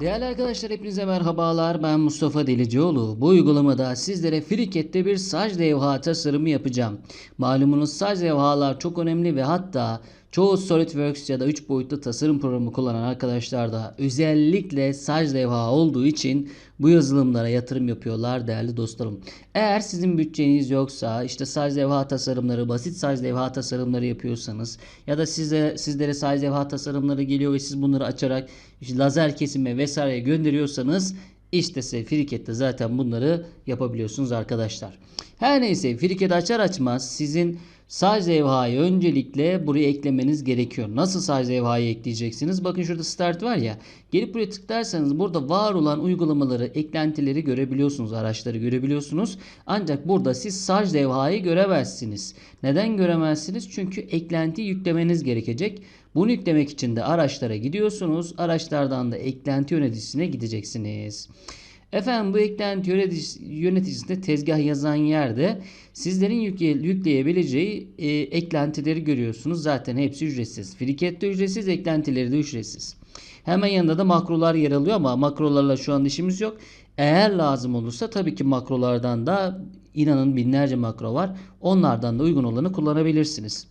Değerli arkadaşlar hepinize merhabalar. Ben Mustafa Delicioğlu. Bu uygulamada sizlere Friket'te bir saç levha tasarımı yapacağım. Malumunuz saç levhalar çok önemli ve hatta çoğu SolidWorks ya da 3 boyutlu tasarım programı kullanan arkadaşlar da özellikle saç levha olduğu için bu yazılımlara yatırım yapıyorlar değerli dostlarım. Eğer sizin bütçeniz yoksa işte saç levha tasarımları, basit saç levha tasarımları yapıyorsanız ya da size sizlere saç levha tasarımları geliyor ve siz bunları açarak işte lazer kesime vesaire gönderiyorsanız işte size Friket'te zaten bunları yapabiliyorsunuz arkadaşlar. Her neyse Friket açar açmaz sizin Saj levhayı öncelikle buraya eklemeniz gerekiyor. Nasıl saj levhayı ekleyeceksiniz? Bakın şurada start var ya. Gelip buraya tıklarsanız burada var olan uygulamaları, eklentileri görebiliyorsunuz. Araçları görebiliyorsunuz. Ancak burada siz saj levhayı göremezsiniz. Neden göremezsiniz? Çünkü eklenti yüklemeniz gerekecek. Bunu yüklemek için de araçlara gidiyorsunuz. Araçlardan da eklenti yöneticisine gideceksiniz. Efendim bu eklenti yöneticisi, yöneticisinde tezgah yazan yerde sizlerin yükle, yükleyebileceği e, eklentileri görüyorsunuz. Zaten hepsi ücretsiz. Friket de ücretsiz, eklentileri de ücretsiz. Hemen yanında da makrolar yer alıyor ama makrolarla şu an işimiz yok. Eğer lazım olursa tabii ki makrolardan da inanın binlerce makro var. Onlardan da uygun olanı kullanabilirsiniz.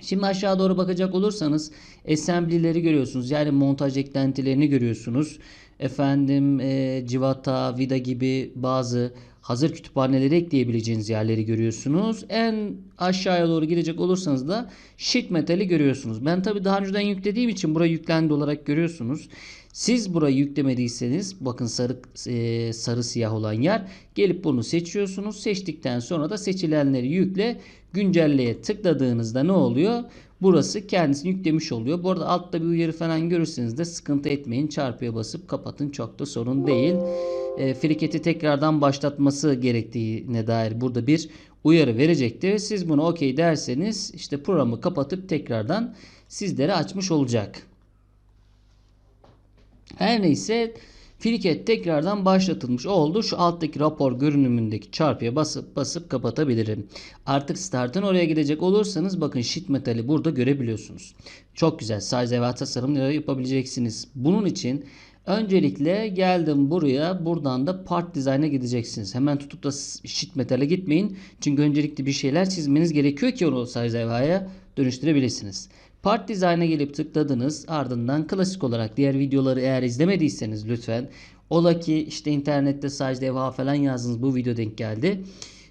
Şimdi aşağı doğru bakacak olursanız assembly'leri görüyorsunuz. Yani montaj eklentilerini görüyorsunuz. Efendim e, civata, vida gibi bazı hazır kütüphaneleri ekleyebileceğiniz yerleri görüyorsunuz. En aşağıya doğru gidecek olursanız da sheet metali görüyorsunuz. Ben tabi daha önceden yüklediğim için buraya yüklendi olarak görüyorsunuz. Siz burayı yüklemediyseniz bakın sarı e, sarı siyah olan yer gelip bunu seçiyorsunuz. Seçtikten sonra da seçilenleri yükle güncelleye tıkladığınızda ne oluyor? Burası kendisini yüklemiş oluyor. Bu arada altta bir uyarı falan görürseniz de sıkıntı etmeyin. Çarpıya basıp kapatın çok da sorun değil. E, friketi tekrardan başlatması gerektiğine dair burada bir uyarı verecektir. Siz bunu okey derseniz işte programı kapatıp tekrardan sizlere açmış olacak. Her neyse Friket tekrardan başlatılmış oldu. Şu alttaki rapor görünümündeki çarpıya basıp basıp kapatabilirim. Artık startın oraya gidecek olursanız bakın sheet metali burada görebiliyorsunuz. Çok güzel size ve tasarımları yapabileceksiniz. Bunun için öncelikle geldim buraya buradan da part design'a gideceksiniz. Hemen tutup da sheet metale gitmeyin. Çünkü öncelikle bir şeyler çizmeniz gerekiyor ki onu size dönüştürebilirsiniz. Part Design'a gelip tıkladınız. Ardından klasik olarak diğer videoları eğer izlemediyseniz lütfen. Ola ki işte internette sadece levha falan yazdınız bu video denk geldi.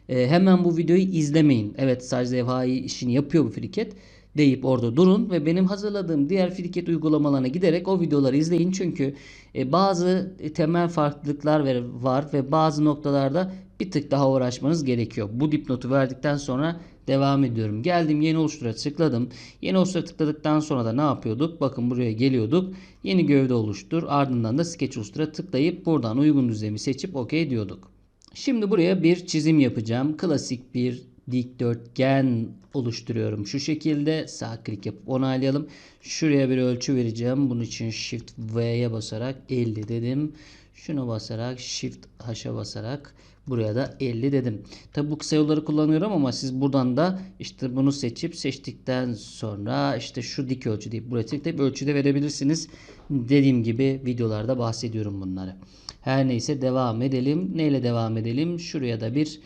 E, hemen bu videoyu izlemeyin. Evet sadece levhayı işini yapıyor bu friket deyip orada durun ve benim hazırladığım diğer friket uygulamalarına giderek o videoları izleyin. Çünkü e, bazı temel farklılıklar var ve bazı noktalarda bir tık daha uğraşmanız gerekiyor. Bu dipnotu verdikten sonra devam ediyorum. Geldim yeni oluştura tıkladım. Yeni oluştura tıkladıktan sonra da ne yapıyorduk? Bakın buraya geliyorduk. Yeni gövde oluştur. Ardından da sketch oluştura tıklayıp buradan uygun düzlemi seçip OK diyorduk. Şimdi buraya bir çizim yapacağım. Klasik bir dikdörtgen oluşturuyorum. Şu şekilde sağ klik yapıp onaylayalım. Şuraya bir ölçü vereceğim. Bunun için Shift V'ye basarak 50 dedim. Şunu basarak Shift H'a basarak buraya da 50 dedim. Tabi bu kısa yolları kullanıyorum ama siz buradan da işte bunu seçip seçtikten sonra işte şu dik ölçü deyip buraya tıklayıp ölçü de verebilirsiniz. Dediğim gibi videolarda bahsediyorum bunları. Her neyse devam edelim. Neyle devam edelim? Şuraya da bir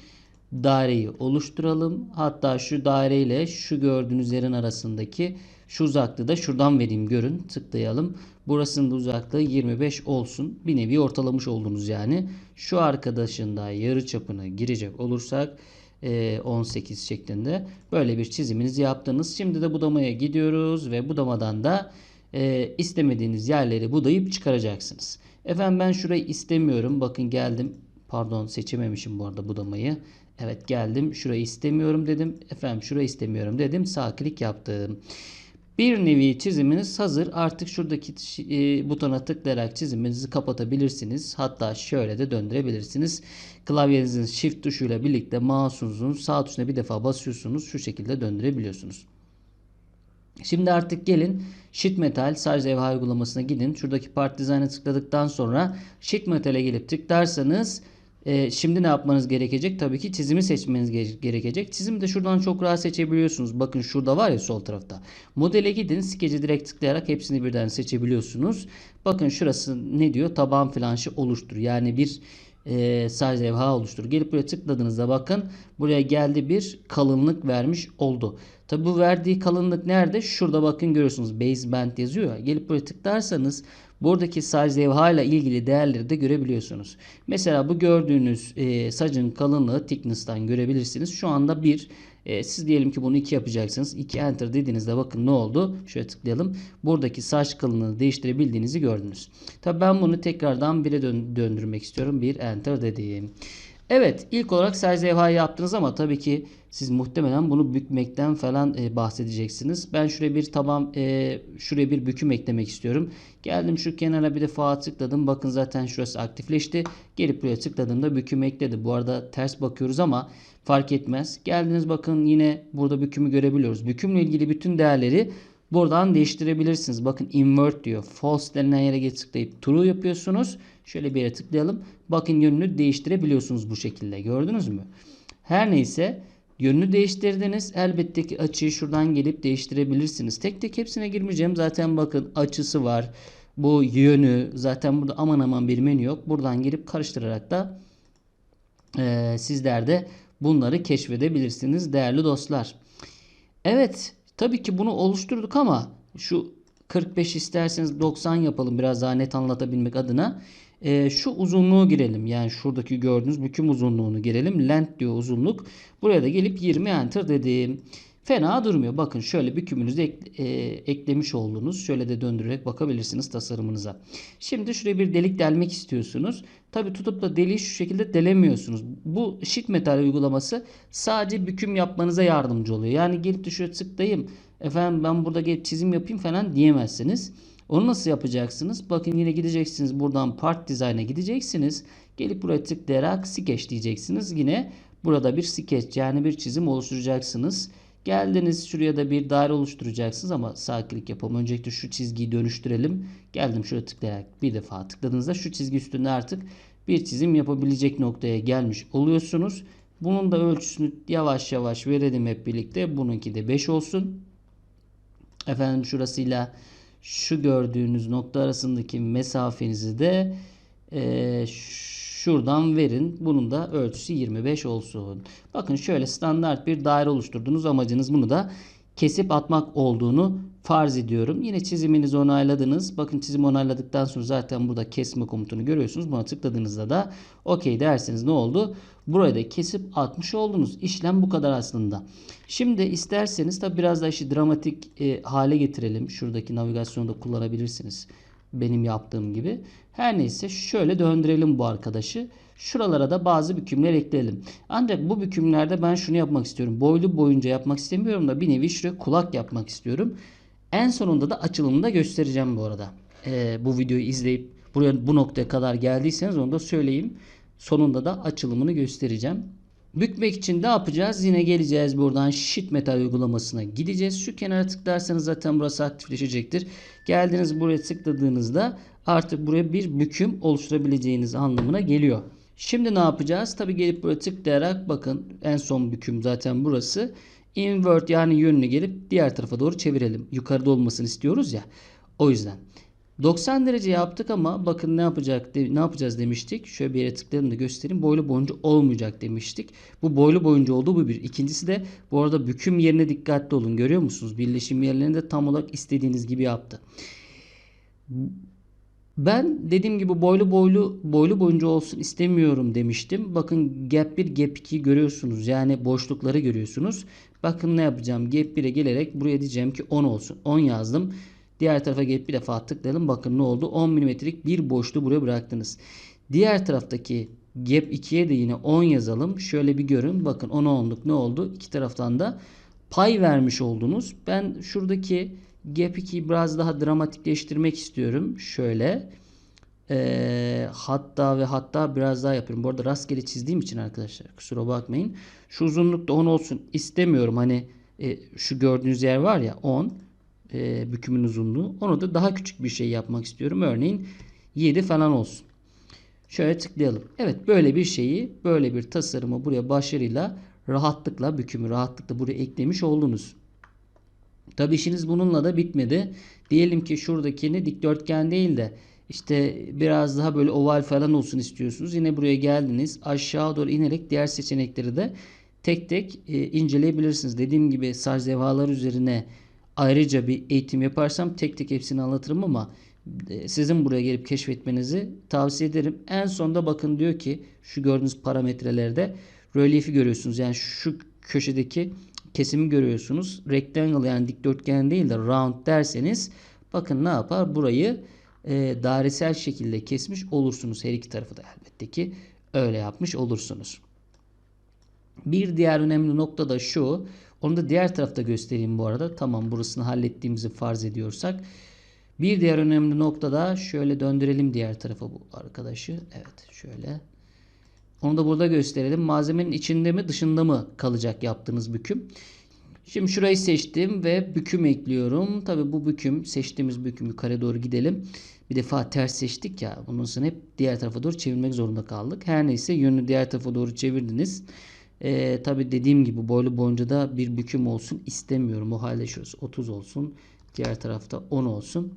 daireyi oluşturalım. Hatta şu daire ile şu gördüğünüz yerin arasındaki şu uzaklığı da şuradan vereyim görün. Tıklayalım. Burasının da uzaklığı 25 olsun. Bir nevi ortalamış oldunuz yani. Şu arkadaşın da yarı çapına girecek olursak 18 e, şeklinde böyle bir çiziminizi yaptınız. Şimdi de budamaya gidiyoruz ve budamadan da e, istemediğiniz yerleri budayıp çıkaracaksınız. Efendim ben şurayı istemiyorum. Bakın geldim. Pardon seçememişim bu arada budamayı. Evet geldim. Şurayı istemiyorum dedim. Efendim şurayı istemiyorum dedim. Sağ klik yaptım. Bir nevi çiziminiz hazır. Artık şuradaki e, butona tıklayarak çiziminizi kapatabilirsiniz. Hatta şöyle de döndürebilirsiniz. Klavyenizin shift tuşuyla birlikte mouse'unuzun sağ tuşuna bir defa basıyorsunuz. Şu şekilde döndürebiliyorsunuz. Şimdi artık gelin Sheet Metal sadece evha uygulamasına gidin. Şuradaki Part Design'a tıkladıktan sonra Sheet Metal'e gelip tıklarsanız Ee, şimdi ne yapmanız gerekecek? Tabii ki çizimi seçmeniz ge- gerekecek. Çizimi de şuradan çok rahat seçebiliyorsunuz. Bakın şurada var ya sol tarafta. Modele gidin. Skeci direkt tıklayarak hepsini birden seçebiliyorsunuz. Bakın şurası ne diyor? Taban flanşı oluştur. Yani bir e, sadece levha oluştur. Gelip buraya tıkladığınızda bakın buraya geldi bir kalınlık vermiş oldu. Tabi bu verdiği kalınlık nerede? Şurada bakın görüyorsunuz base band yazıyor. ya. Gelip buraya tıklarsanız buradaki size levha ile ilgili değerleri de görebiliyorsunuz. Mesela bu gördüğünüz e, sacın kalınlığı thickness'tan görebilirsiniz. Şu anda 1. E, siz diyelim ki bunu 2 yapacaksınız. 2 enter dediğinizde bakın ne oldu? Şöyle tıklayalım. Buradaki saç kalınlığını değiştirebildiğinizi gördünüz. Tabi ben bunu tekrardan 1'e dön- döndürmek istiyorum. 1 enter dediğim. Evet ilk olarak size levhayı yaptınız ama tabii ki siz muhtemelen bunu bükmekten falan e, bahsedeceksiniz. Ben şuraya bir taban e, şuraya bir büküm eklemek istiyorum. Geldim şu kenara bir defa tıkladım. Bakın zaten şurası aktifleşti. Gelip buraya tıkladığımda büküm ekledi. Bu arada ters bakıyoruz ama fark etmez. Geldiniz bakın yine burada bükümü görebiliyoruz. Bükümle ilgili bütün değerleri Buradan değiştirebilirsiniz. Bakın invert diyor. False denilen yere tıklayıp true yapıyorsunuz. Şöyle bir yere tıklayalım. Bakın yönünü değiştirebiliyorsunuz bu şekilde. Gördünüz mü? Her neyse yönünü değiştirdiniz. Elbette ki açıyı şuradan gelip değiştirebilirsiniz. Tek tek hepsine girmeyeceğim. Zaten bakın açısı var. Bu yönü zaten burada aman aman bir menü yok. Buradan gelip karıştırarak da e, sizler de bunları keşfedebilirsiniz değerli dostlar. Evet tabii ki bunu oluşturduk ama şu 45 isterseniz 90 yapalım biraz daha net anlatabilmek adına. Ee, şu uzunluğu girelim. Yani şuradaki gördüğünüz büküm uzunluğunu girelim. Length diyor uzunluk. Buraya da gelip 20 enter dedim. Fena durmuyor. Bakın şöyle bükümünüzü ek- e, eklemiş oldunuz. Şöyle de döndürerek bakabilirsiniz tasarımınıza. Şimdi şuraya bir delik delmek istiyorsunuz. Tabi tutup da deliği şu şekilde delemiyorsunuz. Bu sheet metal uygulaması sadece büküm yapmanıza yardımcı oluyor. Yani gelip de şöyle tıklayayım. Efendim ben burada gelip çizim yapayım falan diyemezsiniz. Onu nasıl yapacaksınız? Bakın yine gideceksiniz buradan part design'a gideceksiniz. Gelip buraya tıklayarak sketch diyeceksiniz. Yine burada bir sketch yani bir çizim oluşturacaksınız. Geldiniz şuraya da bir daire oluşturacaksınız ama sağ klik yapalım. Öncelikle şu çizgiyi dönüştürelim. Geldim şuraya tıklayarak bir defa tıkladığınızda şu çizgi üstünde artık bir çizim yapabilecek noktaya gelmiş oluyorsunuz. Bunun da ölçüsünü yavaş yavaş verelim hep birlikte. Bununki de 5 olsun. Efendim şurasıyla şu gördüğünüz nokta arasındaki mesafenizi de e, şuradan verin. Bunun da ölçüsü 25 olsun. Bakın şöyle standart bir daire oluşturdunuz. Amacınız bunu da kesip atmak olduğunu farz ediyorum. Yine çiziminizi onayladınız. Bakın çizim onayladıktan sonra zaten burada kesme komutunu görüyorsunuz. Buna tıkladığınızda da okey derseniz ne oldu? Burayı da kesip atmış oldunuz. İşlem bu kadar aslında. Şimdi isterseniz tabi biraz da işi dramatik e, hale getirelim. Şuradaki navigasyonu da kullanabilirsiniz. Benim yaptığım gibi. Her neyse şöyle döndürelim bu arkadaşı. Şuralara da bazı bükümler ekleyelim. Ancak bu bükümlerde ben şunu yapmak istiyorum. Boylu boyunca yapmak istemiyorum da bir nevi şuraya kulak yapmak istiyorum. En sonunda da açılımını da göstereceğim bu arada. Ee, bu videoyu izleyip buraya bu noktaya kadar geldiyseniz onu da söyleyeyim. Sonunda da açılımını göstereceğim. Bükmek için ne yapacağız? Yine geleceğiz buradan sheet metal uygulamasına gideceğiz. Şu kenara tıklarsanız zaten burası aktifleşecektir. Geldiniz buraya tıkladığınızda artık buraya bir büküm oluşturabileceğiniz anlamına geliyor. Şimdi ne yapacağız? Tabi gelip buraya tıklayarak bakın en son büküm zaten burası. Invert yani yönünü gelip diğer tarafa doğru çevirelim. Yukarıda olmasını istiyoruz ya. O yüzden. 90 derece yaptık ama bakın ne yapacak de- ne yapacağız demiştik. Şöyle bir yere tıklayalım da göstereyim. Boylu boyunca olmayacak demiştik. Bu boylu boyunca olduğu bu bir. İkincisi de bu arada büküm yerine dikkatli olun. Görüyor musunuz? Birleşim yerlerini de tam olarak istediğiniz gibi yaptı. Ben dediğim gibi boylu boylu boylu boyunca olsun istemiyorum demiştim. Bakın gap 1 gap 2 görüyorsunuz. Yani boşlukları görüyorsunuz. Bakın ne yapacağım? Gap 1'e gelerek buraya diyeceğim ki 10 olsun. 10 yazdım. Diğer tarafa gelip bir defa tıklayalım. Bakın ne oldu? 10 mm'lik bir boşluğu buraya bıraktınız. Diğer taraftaki gap 2'ye de yine 10 yazalım. Şöyle bir görün. Bakın 10'a 10'luk ne oldu? İki taraftan da pay vermiş oldunuz. Ben şuradaki gap 2'yi biraz daha dramatikleştirmek istiyorum. Şöyle. Ee, hatta ve hatta biraz daha yapıyorum. Bu arada rastgele çizdiğim için arkadaşlar kusura bakmayın. Şu uzunlukta 10 olsun istemiyorum. Hani e, şu gördüğünüz yer var ya 10 e, bükümün uzunluğu. Onu da daha küçük bir şey yapmak istiyorum. Örneğin 7 falan olsun. Şöyle tıklayalım. Evet böyle bir şeyi böyle bir tasarımı buraya başarıyla rahatlıkla bükümü rahatlıkla buraya eklemiş oldunuz. Tabi işiniz bununla da bitmedi. Diyelim ki şuradakini dikdörtgen değil de işte biraz daha böyle oval falan olsun istiyorsunuz. Yine buraya geldiniz. Aşağı doğru inerek diğer seçenekleri de tek tek e, inceleyebilirsiniz. Dediğim gibi sarz levhalar üzerine ayrıca bir eğitim yaparsam tek tek hepsini anlatırım ama e, sizin buraya gelip keşfetmenizi tavsiye ederim. En sonda bakın diyor ki şu gördüğünüz parametrelerde reliefi görüyorsunuz. Yani şu köşedeki kesimi görüyorsunuz. Rectangle yani dikdörtgen değil de round derseniz bakın ne yapar? Burayı e, dairesel şekilde kesmiş olursunuz. Her iki tarafı da elbette ki öyle yapmış olursunuz. Bir diğer önemli nokta da şu. Onu da diğer tarafta göstereyim bu arada. Tamam burasını hallettiğimizi farz ediyorsak. Bir diğer önemli nokta da şöyle döndürelim diğer tarafa bu arkadaşı. Evet şöyle. Onu da burada gösterelim. Malzemenin içinde mi dışında mı kalacak yaptığınız büküm. Şimdi şurayı seçtim ve büküm ekliyorum. Tabi bu büküm seçtiğimiz büküm yukarı doğru gidelim. Bir defa ters seçtik ya. Bunun sonra hep diğer tarafa doğru çevirmek zorunda kaldık. Her neyse yönünü diğer tarafa doğru çevirdiniz. Ee, tabi dediğim gibi boylu boyunca da bir büküm olsun istemiyorum. O halde şurası 30 olsun. Diğer tarafta 10 olsun.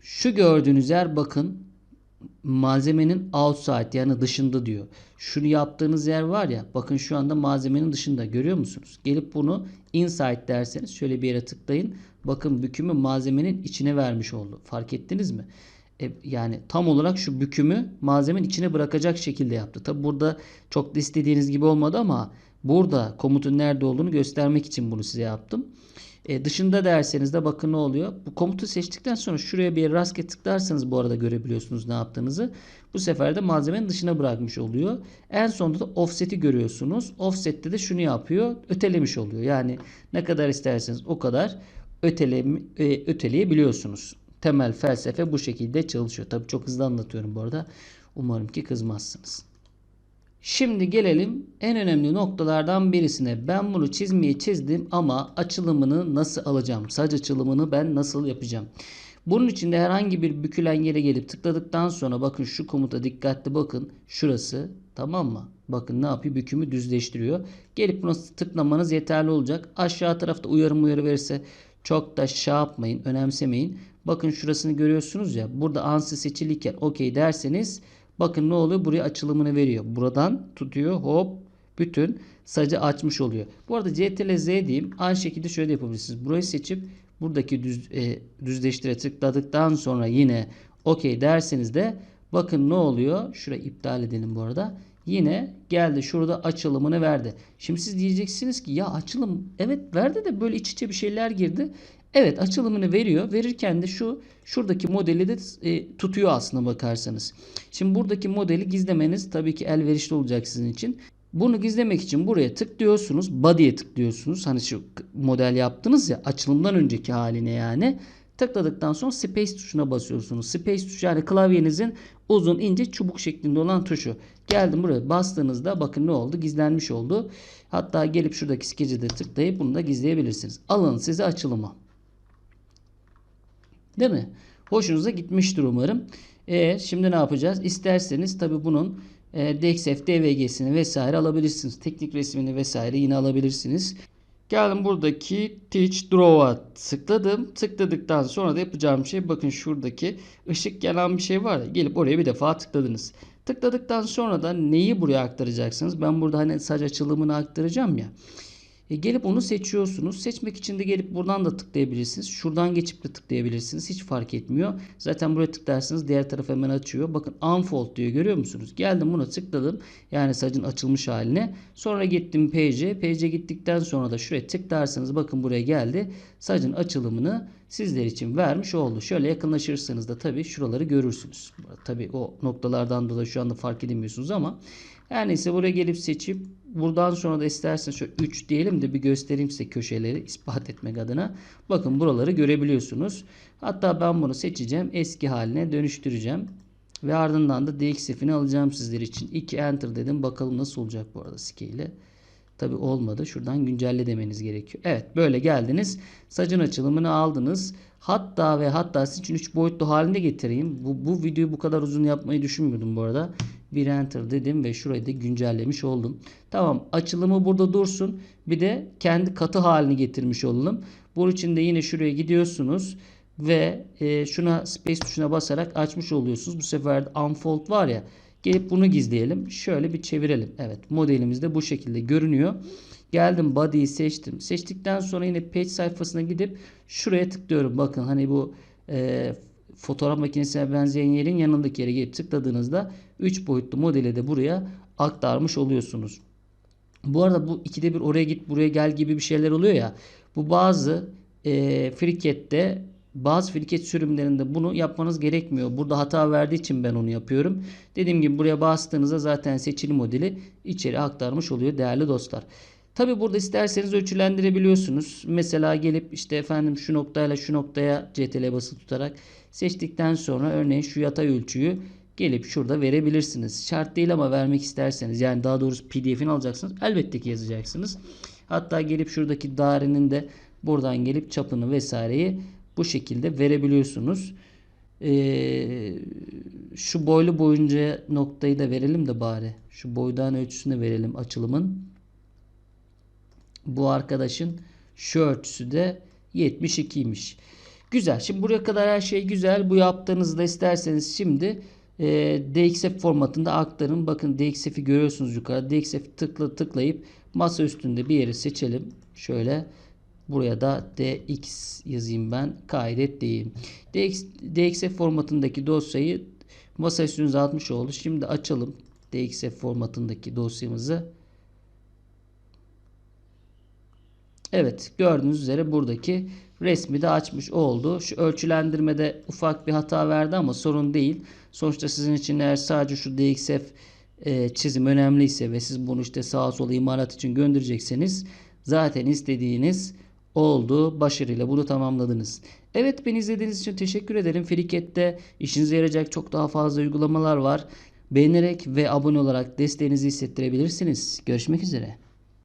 Şu gördüğünüz yer bakın malzemenin outside yani dışında diyor. Şunu yaptığınız yer var ya bakın şu anda malzemenin dışında görüyor musunuz? Gelip bunu inside derseniz şöyle bir yere tıklayın. Bakın bükümü malzemenin içine vermiş oldu. Fark ettiniz mi? E, yani tam olarak şu bükümü malzemenin içine bırakacak şekilde yaptı. Tabi burada çok da istediğiniz gibi olmadı ama burada komutun nerede olduğunu göstermek için bunu size yaptım. E, dışında derseniz de bakın ne oluyor. Bu komutu seçtikten sonra şuraya bir rastgele tıklarsanız bu arada görebiliyorsunuz ne yaptığınızı. Bu sefer de malzemenin dışına bırakmış oluyor. En sonunda da offset'i görüyorsunuz. Offset'te de şunu yapıyor. Ötelemiş oluyor. Yani ne kadar isterseniz o kadar ötele, e, öteleyebiliyorsunuz. Temel felsefe bu şekilde çalışıyor. Tabii çok hızlı anlatıyorum bu arada. Umarım ki kızmazsınız. Şimdi gelelim en önemli noktalardan birisine. Ben bunu çizmeyi çizdim ama açılımını nasıl alacağım? Saç açılımını ben nasıl yapacağım? Bunun için de herhangi bir bükülen yere gelip tıkladıktan sonra bakın şu komuta dikkatli bakın. Şurası tamam mı? Bakın ne yapıyor? Bükümü düzleştiriyor. Gelip buna tıklamanız yeterli olacak. Aşağı tarafta uyarım uyarı verirse çok da şey yapmayın, önemsemeyin. Bakın şurasını görüyorsunuz ya. Burada ansı seçiliyken okey derseniz Bakın ne oluyor? Buraya açılımını veriyor. Buradan tutuyor. Hop. Bütün sacı açmış oluyor. Bu arada CTRL Z diyeyim. Aynı şekilde şöyle yapabilirsiniz. Burayı seçip buradaki düz, e, düzleştire tıkladıktan sonra yine OK derseniz de bakın ne oluyor? Şurayı iptal edelim bu arada. Yine geldi şurada açılımını verdi. Şimdi siz diyeceksiniz ki ya açılım evet verdi de böyle iç içe bir şeyler girdi. Evet açılımını veriyor. Verirken de şu şuradaki modeli de e, tutuyor aslında bakarsanız. Şimdi buradaki modeli gizlemeniz tabii ki elverişli olacak sizin için. Bunu gizlemek için buraya tıklıyorsunuz. Body'ye tıklıyorsunuz. Hani şu model yaptınız ya açılımdan önceki haline yani. Tıkladıktan sonra space tuşuna basıyorsunuz. Space tuşu yani klavyenizin uzun ince çubuk şeklinde olan tuşu. Geldim buraya bastığınızda bakın ne oldu? Gizlenmiş oldu. Hatta gelip şuradaki skeci de tıklayıp bunu da gizleyebilirsiniz. Alın size açılımı. Değil mi? Hoşunuza gitmiştir umarım. E, şimdi ne yapacağız? İsterseniz tabi bunun e, DXF, DVG'sini vesaire alabilirsiniz. Teknik resmini vesaire yine alabilirsiniz. Geldim buradaki Teach Draw'a tıkladım. Tıkladıktan sonra da yapacağım şey bakın şuradaki ışık gelen bir şey var gelip oraya bir defa tıkladınız. Tıkladıktan sonra da neyi buraya aktaracaksınız? Ben burada hani saç açılımını aktaracağım ya. E, gelip onu seçiyorsunuz. Seçmek için de gelip buradan da tıklayabilirsiniz. Şuradan geçip de tıklayabilirsiniz. Hiç fark etmiyor. Zaten buraya tıklarsanız diğer taraf hemen açıyor. Bakın unfold diyor görüyor musunuz? Geldim buna tıkladım. Yani sacın açılmış haline. Sonra gittim page. Page'e gittikten sonra da şuraya tıklarsanız bakın buraya geldi. Sacın açılımını sizler için vermiş oldu. Şöyle yakınlaşırsanız da tabii şuraları görürsünüz. Tabii o noktalardan dolayı şu anda fark edemiyorsunuz ama her neyse buraya gelip seçip buradan sonra da isterseniz şöyle 3 diyelim de bir göstereyim size köşeleri ispat etmek adına. Bakın buraları görebiliyorsunuz. Hatta ben bunu seçeceğim. Eski haline dönüştüreceğim. Ve ardından da DXF'ini alacağım sizler için. 2 enter dedim. Bakalım nasıl olacak bu arada scale. Tabi olmadı. Şuradan güncelle demeniz gerekiyor. Evet böyle geldiniz. Sacın açılımını aldınız. Hatta ve hatta sizin için 3 boyutlu halinde getireyim. Bu, bu videoyu bu kadar uzun yapmayı düşünmüyordum bu arada. Bir enter dedim ve şurayı da güncellemiş oldum. Tamam açılımı burada dursun. Bir de kendi katı halini getirmiş olalım. Bunun için de yine şuraya gidiyorsunuz ve e, şuna space tuşuna basarak açmış oluyorsunuz. Bu sefer de unfold var ya gelip bunu gizleyelim. Şöyle bir çevirelim. Evet modelimiz de bu şekilde görünüyor. Geldim body'yi seçtim. Seçtikten sonra yine page sayfasına gidip şuraya tıklıyorum. Bakın hani bu e, fotoğraf makinesine benzeyen yerin yanındaki yere gelip tıkladığınızda 3 boyutlu modeli de buraya aktarmış oluyorsunuz. Bu arada bu ikide bir oraya git buraya gel gibi bir şeyler oluyor ya. Bu bazı e, frikette bazı friket sürümlerinde bunu yapmanız gerekmiyor. Burada hata verdiği için ben onu yapıyorum. Dediğim gibi buraya bastığınızda zaten seçili modeli içeri aktarmış oluyor değerli dostlar. Tabi burada isterseniz ölçülendirebiliyorsunuz. Mesela gelip işte efendim şu noktayla şu noktaya CTRL bası tutarak seçtikten sonra örneğin şu yatay ölçüyü gelip şurada verebilirsiniz. Şart değil ama vermek isterseniz yani daha doğrusu pdf'ini alacaksınız. Elbette ki yazacaksınız. Hatta gelip şuradaki dairenin de buradan gelip çapını vesaireyi bu şekilde verebiliyorsunuz. Ee, şu boylu boyunca noktayı da verelim de bari. Şu boydan ölçüsünü verelim açılımın. Bu arkadaşın şu ölçüsü de 72'ymiş. Güzel. Şimdi buraya kadar her şey güzel. Bu yaptığınızda isterseniz şimdi e, DXF formatında aktarın. Bakın DXF'i görüyorsunuz yukarıda. DXF tıkla tıklayıp masa üstünde bir yeri seçelim. Şöyle buraya da DX yazayım ben. Kaydet diyeyim. DX, DXF formatındaki dosyayı masa üstünüze atmış oldu. Şimdi açalım DXF formatındaki dosyamızı. Evet gördüğünüz üzere buradaki resmi de açmış oldu. Şu ölçülendirmede ufak bir hata verdi ama sorun değil. Sonuçta sizin için eğer sadece şu DXF e, çizim önemliyse ve siz bunu işte sağa sola imalat için gönderecekseniz zaten istediğiniz oldu. Başarıyla bunu tamamladınız. Evet beni izlediğiniz için teşekkür ederim. Friket'te işinize yarayacak çok daha fazla uygulamalar var. Beğenerek ve abone olarak desteğinizi hissettirebilirsiniz. Görüşmek üzere.